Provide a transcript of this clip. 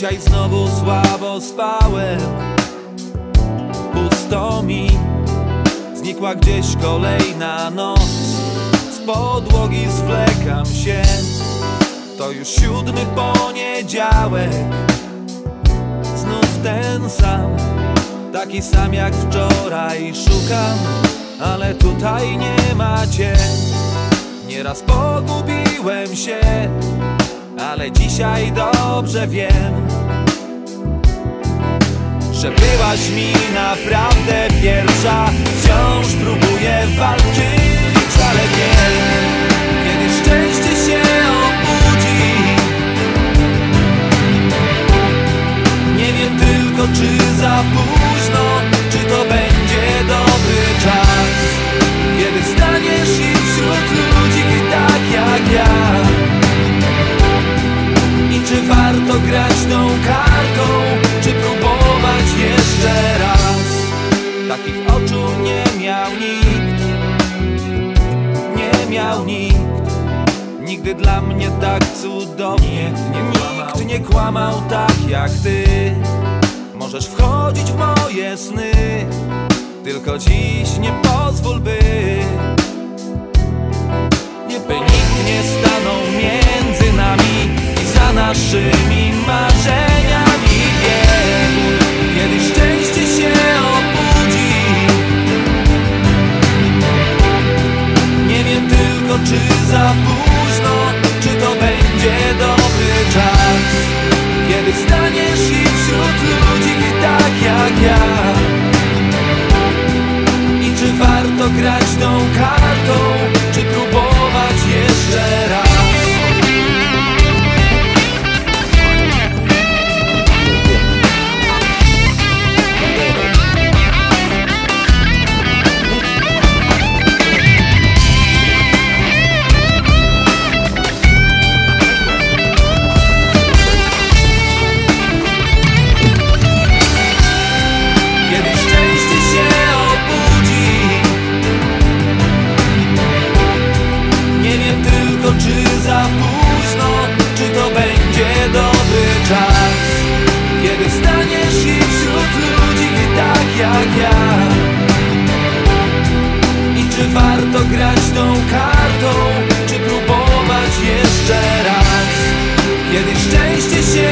Dzisiaj znowu słabo spałem. Pusto mi Znikła gdzieś kolejna noc. Z podłogi zwlekam się. To już siódmy poniedziałek. Znów ten sam Taki sam jak wczoraj Szukam, ale tutaj nie ma cię Nieraz pogubiłem się Ale dzisiaj dobrze wiem że byłaś mi naprawdę pierwsza. Wciąż próbuję walczyć, miał nikt. Nigdy dla mnie tak cudownie. Nikt nie kłamał tak jak ty. Możesz wchodzić w moje sny. Tylko dziś nie pozwól by. By nikt nie stanął między nami I za naszymi za późno. Czy to będzie dobry czas? Kiedy staniesz i warto grać tą kartą Czy próbować jeszcze raz? Kiedy szczęście się